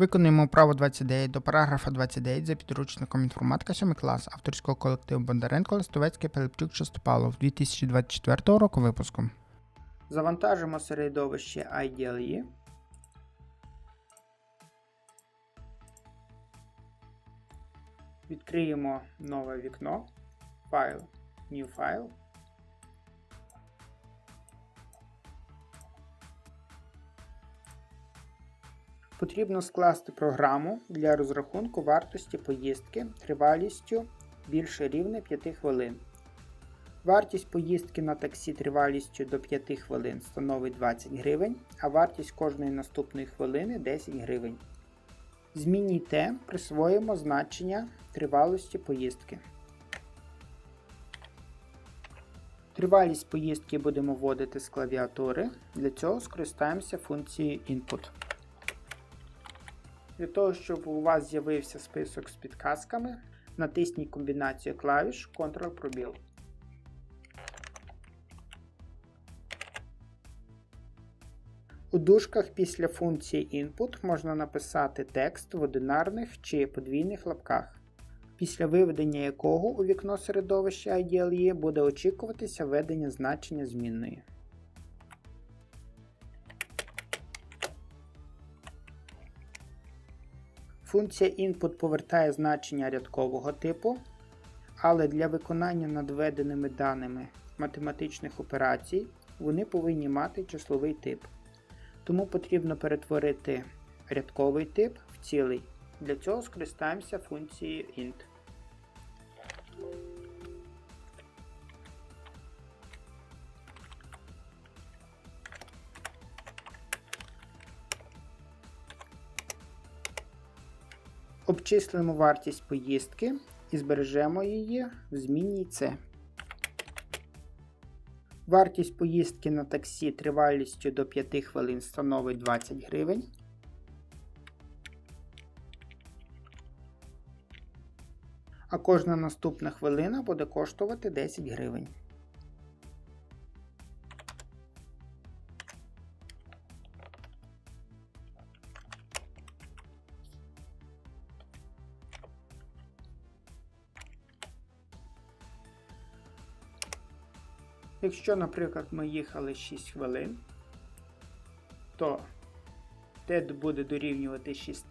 Виконуємо право 29 до параграфа 29 за підручником інформатика 7 клас авторського колективу Бондаренко Листовецький Пилипчук Шестопалов 2024 року випуску. Завантажимо середовище IDLE. Відкриємо нове вікно. Файл. New File. Потрібно скласти програму для розрахунку вартості поїздки тривалістю більше рівне 5 хвилин. Вартість поїздки на таксі тривалістю до 5 хвилин становить 20 гривень, а вартість кожної наступної хвилини 10 гривень. Змінній Т присвоїмо значення тривалості поїздки. Тривалість поїздки будемо вводити з клавіатури. Для цього скористаємося функцією Input. Для того, щоб у вас з'явився список з підказками, натисніть комбінацію клавіш Ctrl-пробіл. У дужках після функції Input можна написати текст в одинарних чи подвійних лапках, після виведення якого у вікно середовища IDLE буде очікуватися введення значення змінної. Функція input повертає значення рядкового типу, але для виконання надведеними даними математичних операцій вони повинні мати числовий тип. Тому потрібно перетворити рядковий тип в цілий. Для цього скористаємося функцією int. Обчислимо вартість поїздки і збережемо її в змінній С. Вартість поїздки на таксі тривалістю до 5 хвилин становить 20 гривень. А кожна наступна хвилина буде коштувати 10 гривень. Якщо, наприклад, ми їхали 6 хвилин, то t буде дорівнювати 6.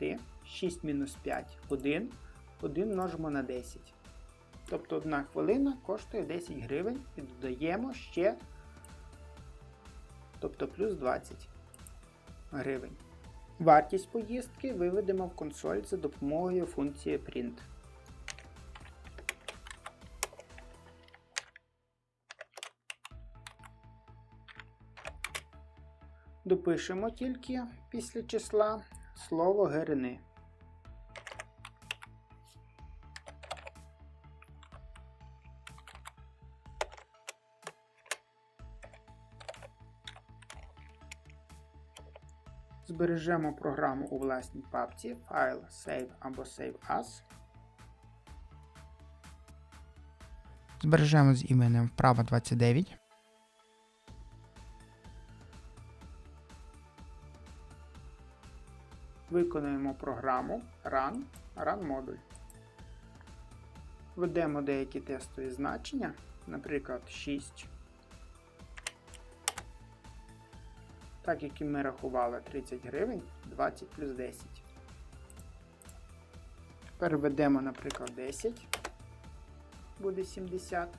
6 мінус 5 1. 1 множимо на 10. Тобто 1 хвилина коштує 10 гривень і додаємо ще, тобто плюс 20 гривень. Вартість поїздки виведемо в консоль за допомогою функції print. Допишемо тільки після числа слово гирини. Збережемо програму у власній папці файл Save або Save As. Збережемо з іменем вправа 29. Виконуємо програму Run, Run модуль. Введемо деякі тестові значення, наприклад, 6. Так як і ми рахували 30 гривень, 20 плюс 10. Тепер введемо, наприклад, 10. Буде 70.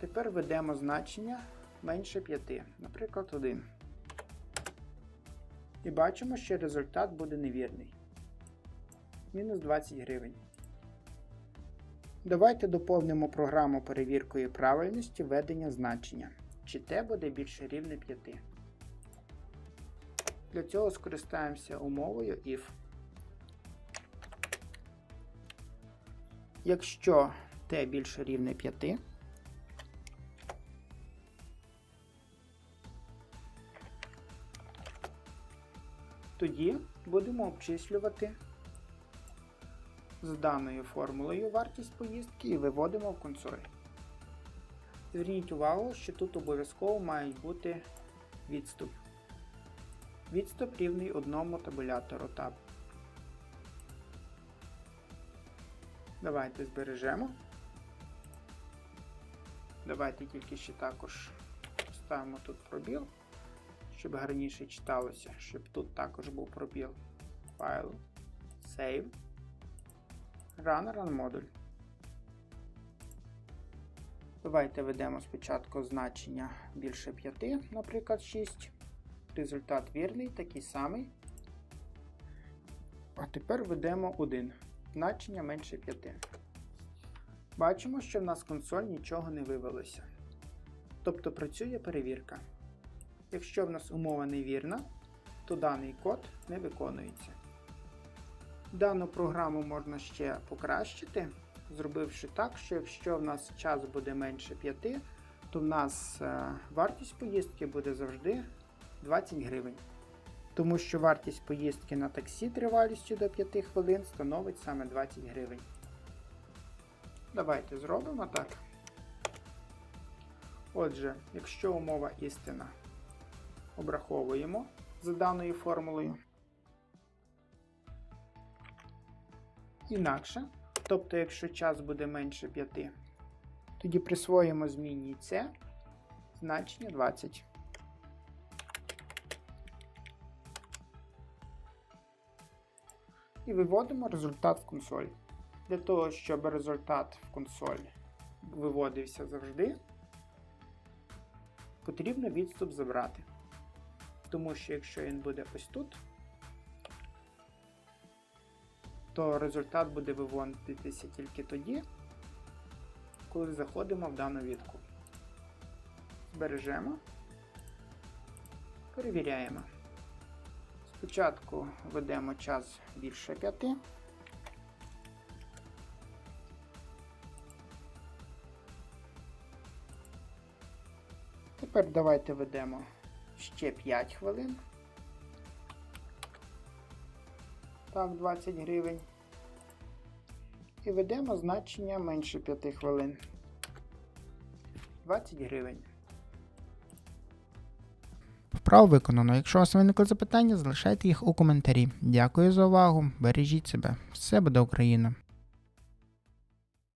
Тепер введемо значення менше 5, наприклад, 1. І бачимо, що результат буде невірний. Мінус 20 гривень. Давайте доповнимо програму перевіркою правильності введення значення. Чи t буде більше рівне 5. Для цього скористаємося умовою if. Якщо t більше рівне 5, тоді будемо обчислювати з даною формулою вартість поїздки і виводимо в консоль. Зверніть увагу, що тут обов'язково мають бути відступ. Відступ рівний одному табулятору таб. Давайте збережемо. Давайте тільки ще також ставимо тут пробіл, щоб гарніше читалося, щоб тут також був пробіл. Файл, Save, Run Run модуль. Давайте введемо спочатку значення більше 5, наприклад, 6. Результат вірний, такий самий. А тепер введемо 1. Значення менше 5. Бачимо, що в нас консоль нічого не вивелося. Тобто працює перевірка. Якщо в нас умова невірна, то даний код не виконується. Дану програму можна ще покращити, зробивши так, що якщо в нас час буде менше 5, то в нас е, вартість поїздки буде завжди 20 гривень. Тому що вартість поїздки на таксі тривалістю до 5 хвилин становить саме 20 гривень. Давайте зробимо так. Отже, якщо умова істина обраховуємо за даною формулою. Інакше, тобто, якщо час буде менше 5, тоді присвоїмо змінній це значення 20. І виводимо результат в консоль. Для того, щоб результат в консоль виводився завжди, потрібно відступ забрати. Тому що якщо він буде ось тут, то результат буде виводитися тільки тоді, коли заходимо в дану відку. Збережемо, перевіряємо. Спочатку введемо час більше 5. Тепер давайте введемо ще 5 хвилин. Так, 20 гривень. І ведемо значення менше 5 хвилин. 20 гривень. Вправо виконано. Якщо у вас виникли запитання, залишайте їх у коментарі. Дякую за увагу. Бережіть себе. Все буде Україна!